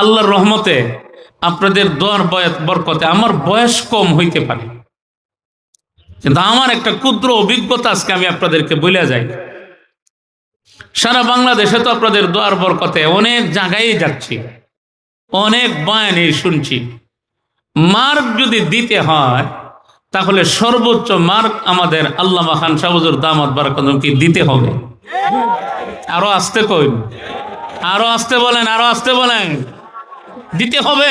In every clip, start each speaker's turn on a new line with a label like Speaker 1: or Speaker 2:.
Speaker 1: আল্লাহর রহমতে আপনাদের দোয়ার বয়স বরকতে আমার বয়স কম হইতে পারে। কিন্তু আমার একটা ক্ষুদ্র অভিজ্ঞতা আজকে আমি আপনাদেরকে বলে যাই। সারা বাংলাদেশে তো আপনাদের দোয়ার বরকতে অনেক জায়গায় যাচ্ছি, অনেক বয়ানে শুনছি। মার্ক যদি দিতে হয়, তাহলে সর্বোচ্চ মার্ক আমাদের আল্লামা খান সাবুজুর দামাত বারাকাতুমকে দিতে হবে। আরও আসতে কই আরও আসতে বলেন, আরও আসতে বলেন। দিতে হবে।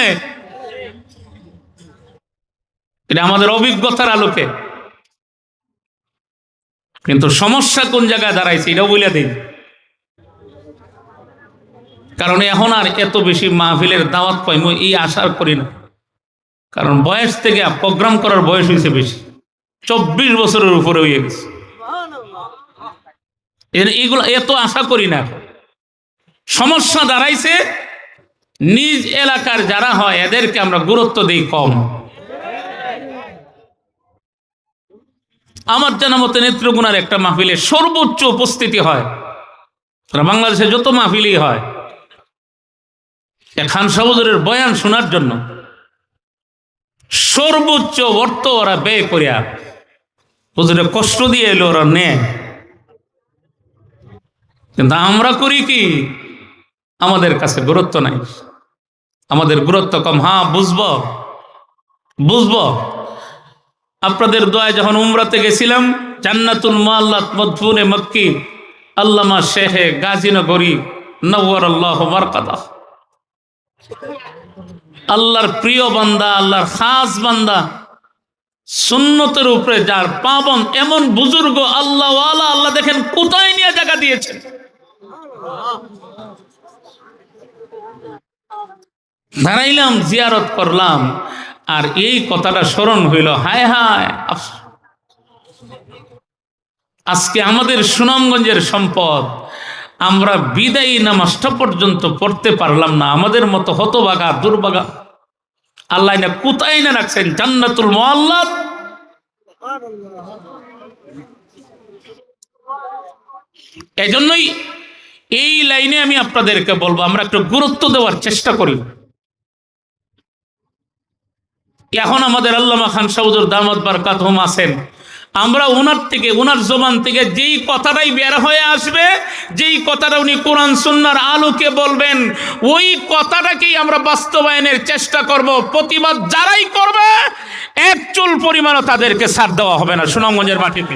Speaker 1: এটা আমাদের অভিজ্ঞতার আলোকে। কিন্তু সমস্যা কোন জায়গায় দাঁড়াইছে, এটাও বলে দিই কারণ এখন আর এত বেশি মাহফিলের দাওয়াত পাই, মই এই আশা করি না। কারণ বয়স থেকে প্রোগ্রাম করার বয়স হয়েছে বেশি। চব্বিশ বছরের উপরে হয়ে গেছে। এগুলো এত আশা করি না সমস্যা দাঁড়াইছে নিজ এলাকার যারা হয়, এদেরকে আমরা গুরুত্ব দিই কম। আমার জানা মতে নেত্রগুণার একটা মাহফিলে সর্বোচ্চ উপস্থিতি হয়। বাংলাদেশে যত মাহফিলই হয়। খান সাহুজুরের বয়ান শোনার জন্য সর্বোচ্চ অর্থ ওরা ব্যয় করিয়া হুজুরে কষ্ট দিয়ে এলো, ওরা নেয়। কিন্তু আমরা করি কি? আমাদের কাছে গুরুত্ব নাই। আমাদের গুরুত্ব কম। হ্যাঁ বুঝব। বুঝব। আপনাদের দোয়ায় যখন উমরাতে গেছিলাম, জান্নাতুল মোয়াল্লাত মদফুনে মক্কি, আল্লামা শেহে গাজীনগরী নওয়ার আল্লাহ মারকাদা। আল্লাহর প্রিয় বান্দা, আল্লাহর খাস বান্দা, সুন্নতের উপরে যার পাবন এমন বুজুর্গ আল্লাহ আল্লাহ দেখেন কোথায় নিয়ে জায়গা দিয়েছেন। দাঁড়াইলাম, জিয়ারত করলাম, আর এই কথাটা স্মরণ হইল, হায় হায় আজকে আমাদের সুনামগঞ্জের সম্পদ, আমরা বিদায়ী নামাজটা পর্যন্ত পড়তে পারলাম না, আমাদের মতো হতবাগা, দুর্বাগা। আল্লাহ না কোথায় না রাখছেন, জান্নাতুল মোয়াল্লাদ এজন্যই এই লাইনে আমি আপনাদেরকে বলব, আমরা একটু গুরুত্ব দেওয়ার চেষ্টা করি। এখন আমাদের আল্লামা খান সাহুজুর দামত বারকাত হোম আছেন। আমরা ওনার থেকে ওনার জবান থেকে যেই কথাটাই বের হয়ে আসবে, যেই কথাটা উনি কোরআন সুন্নার আলোকে বলবেন, ওই কথাটাকেই আমরা বাস্তবায়নের চেষ্টা করব। প্রতিবাদ যারাই করবে, এক চুল পরিমাণও তাদেরকে ছাড় দেওয়া হবে না। সুনামগঞ্জের মাটিতে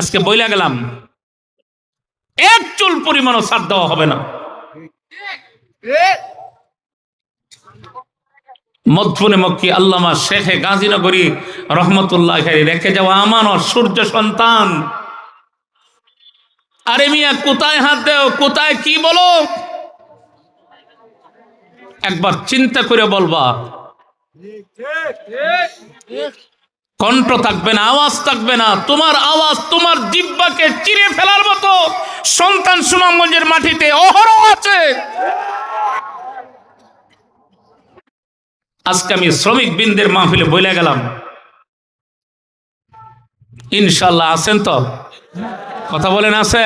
Speaker 1: আজকে বইলা গেলাম, এক চুল পরিমাণও ছাড় দেওয়া হবে না। মদফুনে মক্কি আল্লামা শেখে গাজীনগরী রহমতুল্লাহ খাই রেখে যাওয়া আমানত সূর্য সন্তান। আরে মিয়া, কোথায় হাত দেও? কোথায় কি বলো? একবার চিন্তা করে বলবা। কণ্ঠ থাকবে না, আওয়াজ থাকবে না। তোমার আওয়াজ, তোমার জিব্বাকে চিরে ফেলার মতো সন্তান সুনামগঞ্জের মাটিতে অহরহ আছে। আজকে আমি শ্রমিক বিন্দের মাহফিলে বলে গেলাম। ইনশাল্লাহ আছেন তো? কথা বলেন আছে